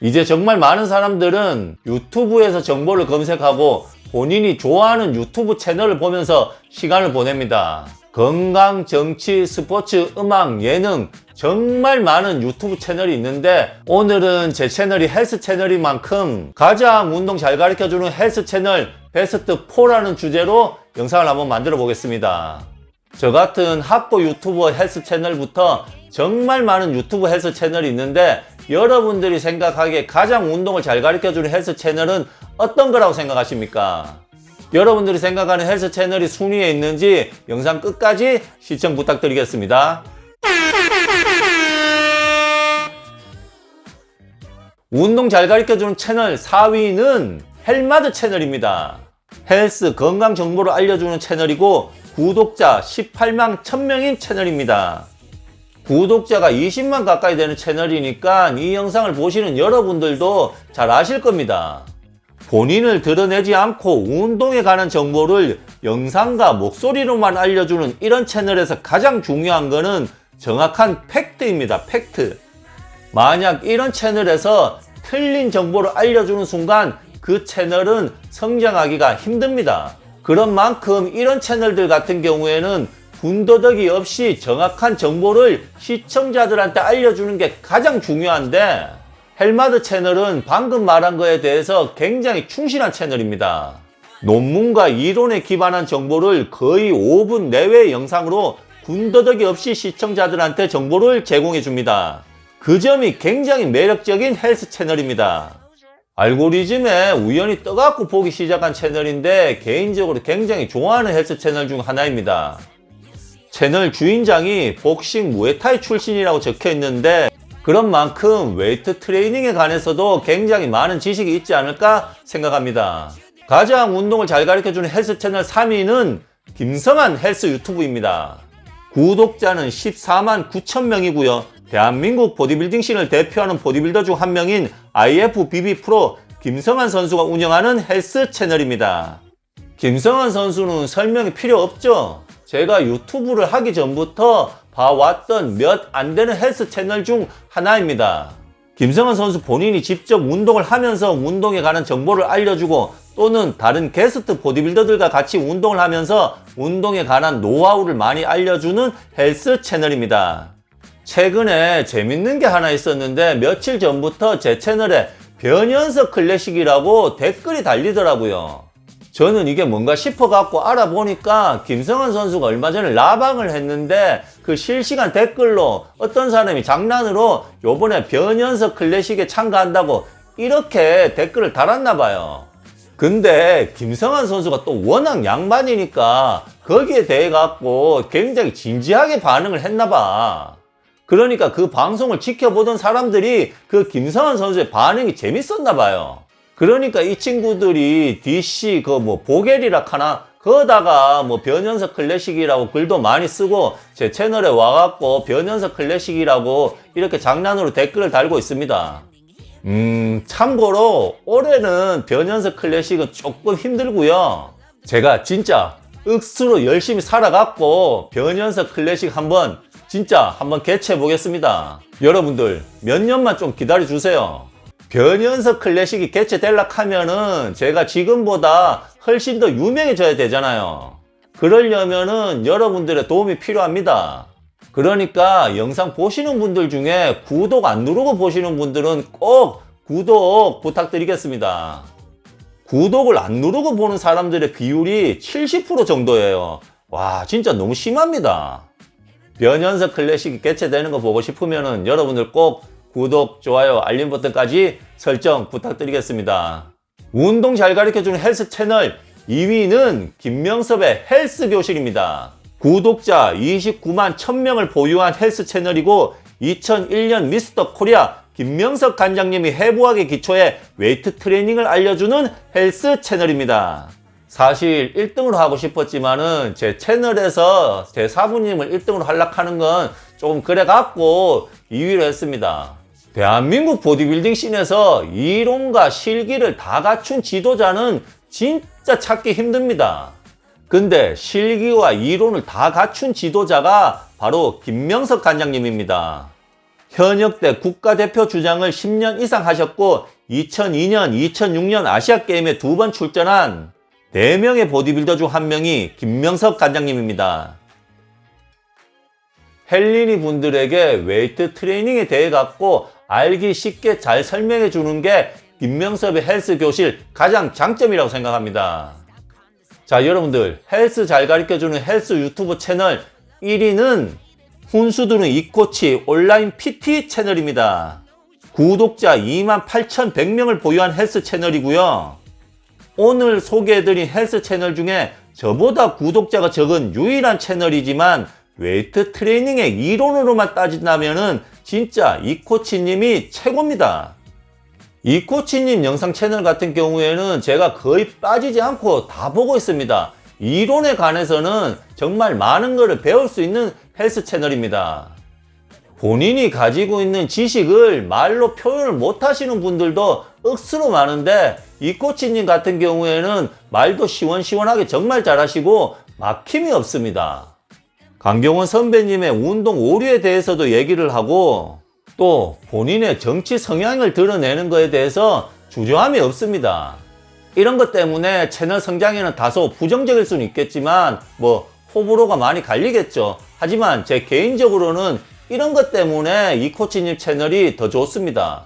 이제 정말 많은 사람들은 유튜브에서 정보를 검색하고 본인이 좋아하는 유튜브 채널을 보면서 시간을 보냅니다. 건강, 정치, 스포츠, 음악, 예능 정말 많은 유튜브 채널이 있는데 오늘은 제 채널이 헬스 채널인 만큼 가장 운동 잘 가르쳐주는 헬스 채널 베스트 4라는 주제로 영상을 한번 만들어 보겠습니다. 저 같은 학고 유튜버 헬스 채널부터 정말 많은 유튜브 헬스 채널이 있는데 여러분들이 생각하기에 가장 운동을 잘 가르쳐주는 헬스 채널은 어떤 거라고 생각하십니까? 여러분들이 생각하는 헬스 채널이 순위에 있는지 영상 끝까지 시청 부탁드리겠습니다. 운동 잘 가르쳐주는 채널 4위는 헬마드 채널입니다. 헬스 건강 정보를 알려주는 채널이고 구독자 18만 1000명인 채널입니다. 구독자가 20만 가까이 되는 채널이니까 이 영상을 보시는 여러분들도 잘 아실 겁니다. 본인을 드러내지 않고 운동에 관한 정보를 영상과 목소리로만 알려주는 이런 채널에서 가장 중요한 거는 정확한 팩트입니다. 팩트. 만약 이런 채널에서 틀린 정보를 알려주는 순간 그 채널은 성장하기가 힘듭니다. 그런 만큼 이런 채널들 같은 경우에는 군더더기 없이 정확한 정보를 시청자들한테 알려주는 게 가장 중요한데 헬마드 채널은 방금 말한 거에 대해서 굉장히 충실한 채널입니다. 논문과 이론에 기반한 정보를 거의 5분 내외의 영상으로 군더더기 없이 시청자들한테 정보를 제공해 줍니다. 그 점이 굉장히 매력적인 헬스 채널입니다. 알고리즘에 우연히 떠갖고 보기 시작한 채널인데 개인적으로 굉장히 좋아하는 헬스 채널 중 하나입니다. 채널 주인장이 복싱 무에타이 출신이라고 적혀 있는데 그런 만큼 웨이트 트레이닝에 관해서도 굉장히 많은 지식이 있지 않을까 생각합니다. 가장 운동을 잘 가르쳐주는 헬스 채널 3위는 김성한 헬스 유튜브입니다. 구독자는 14만 9천 명이고요. 대한민국 보디빌딩 씬을 대표하는 보디빌더 중 한 명인 IFBB 프로 김성한 선수가 운영하는 헬스 채널입니다. 김성한 선수는 설명이 필요 없죠? 제가 유튜브를 하기 전부터 봐왔던 몇 안 되는 헬스 채널 중 하나입니다. 김성한 선수 본인이 직접 운동을 하면서 운동에 관한 정보를 알려주고 또는 다른 게스트 보디빌더들과 같이 운동을 하면서 운동에 관한 노하우를 많이 알려주는 헬스 채널입니다. 최근에 재밌는 게 하나 있었는데 며칠 전부터 제 채널에 변연석 클래식이라고 댓글이 달리더라고요. 저는 이게 뭔가 싶어갖고 알아보니까 김성환 선수가 얼마 전에 라방을 했는데 그 실시간 댓글로 어떤 사람이 장난으로 요번에 변연석 클래식에 참가한다고 이렇게 댓글을 달았나 봐요. 근데 김성환 선수가 또 워낙 양반이니까 거기에 대해 갖고 굉장히 진지하게 반응을 했나 봐. 그러니까 그 방송을 지켜보던 사람들이 그 김성환 선수의 반응이 재밌었나 봐요. 그러니까 이 친구들이 DC 그 뭐 보겔이라 하나 거다가 뭐 변연석 클래식이라고 글도 많이 쓰고 제 채널에 와갖고 변연석 클래식이라고 이렇게 장난으로 댓글을 달고 있습니다. 음 참고로 올해는 변연석 클래식은 조금 힘들고요. 제가 진짜 억수로 열심히 살아갖고 변연석 클래식 한번 진짜 한번 개최해 보겠습니다. 여러분들 몇 년만 좀 기다려 주세요. 변연석 클래식이 개최될락 하면은 제가 지금보다 훨씬 더 유명해져야 되잖아요. 그러려면은 여러분들의 도움이 필요합니다. 그러니까 영상 보시는 분들 중에 구독 안 누르고 보시는 분들은 꼭 구독 부탁드리겠습니다. 구독을 안 누르고 보는 사람들의 비율이 70% 정도예요. 와, 진짜 너무 심합니다. 변연석 클래식이 개최되는 거 보고 싶으면은 여러분들 꼭 구독, 좋아요, 알림 버튼까지 설정 부탁드리겠습니다. 운동 잘 가르쳐주는 헬스 채널 2위는 김명섭의 헬스 교실입니다. 구독자 29만 1000명을 보유한 헬스 채널이고 2001년 미스터 코리아 김명섭 관장님이 해부학의 기초에 웨이트 트레이닝을 알려주는 헬스 채널입니다. 사실 1등으로 하고 싶었지만은 제 채널에서 제 사부님을 1등으로 활락하는 건 조금 그래 갖고 2위로 했습니다. 대한민국 보디빌딩 씬에서 이론과 실기를 다 갖춘 지도자는 진짜 찾기 힘듭니다. 근데 실기와 이론을 다 갖춘 지도자가 바로 김명석 관장님입니다. 현역대 국가대표 주장을 10년 이상 하셨고 2002년, 2006년 아시아게임에 두 번 출전한 4명의 보디빌더 중 한 명이 김명석 관장님입니다. 헬린이 분들에게 웨이트 트레이닝에 대해 갖고 알기 쉽게 잘 설명해 주는 게 김명섭의 헬스 교실 가장 장점이라고 생각합니다. 자, 여러분들 헬스 잘 가르쳐 주는 헬스 유튜브 채널 1위는 훈수두는 이코치 온라인 PT 채널입니다. 구독자 28,100명을 보유한 헬스 채널이고요. 오늘 소개해드린 헬스 채널 중에 저보다 구독자가 적은 유일한 채널이지만 웨이트 트레이닝의 이론으로만 따진다면은 진짜 이 코치님이 최고입니다. 이 코치님 영상 채널 같은 경우에는 제가 거의 빠지지 않고 다 보고 있습니다. 이론에 관해서는 정말 많은 것을 배울 수 있는 헬스 채널입니다. 본인이 가지고 있는 지식을 말로 표현을 못 하시는 분들도 억수로 많은데 이 코치님 같은 경우에는 말도 시원시원하게 정말 잘하시고 막힘이 없습니다. 강경원 선배님의 운동 오류에 대해서도 얘기를 하고 또 본인의 정치 성향을 드러내는 것에 대해서 주저함이 없습니다. 이런 것 때문에 채널 성장에는 다소 부정적일 수는 있겠지만 뭐 호불호가 많이 갈리겠죠. 하지만 제 개인적으로는 이런 것 때문에 이 코치님 채널이 더 좋습니다.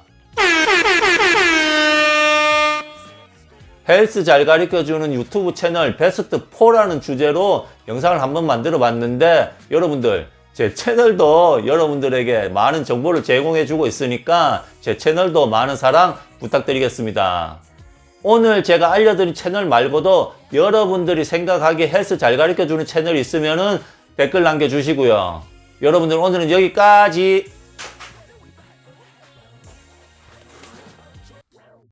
헬스 잘 가르쳐주는 유튜브 채널 베스트 4라는 주제로 영상을 한번 만들어 봤는데 여러분들 제 채널도 여러분들에게 많은 정보를 제공해 주고 있으니까 제 채널도 많은 사랑 부탁드리겠습니다. 오늘 제가 알려드린 채널 말고도 여러분들이 생각하기에 헬스 잘 가르쳐 주는 채널이 있으면은 댓글 남겨주시고요. 여러분들 오늘은 여기까지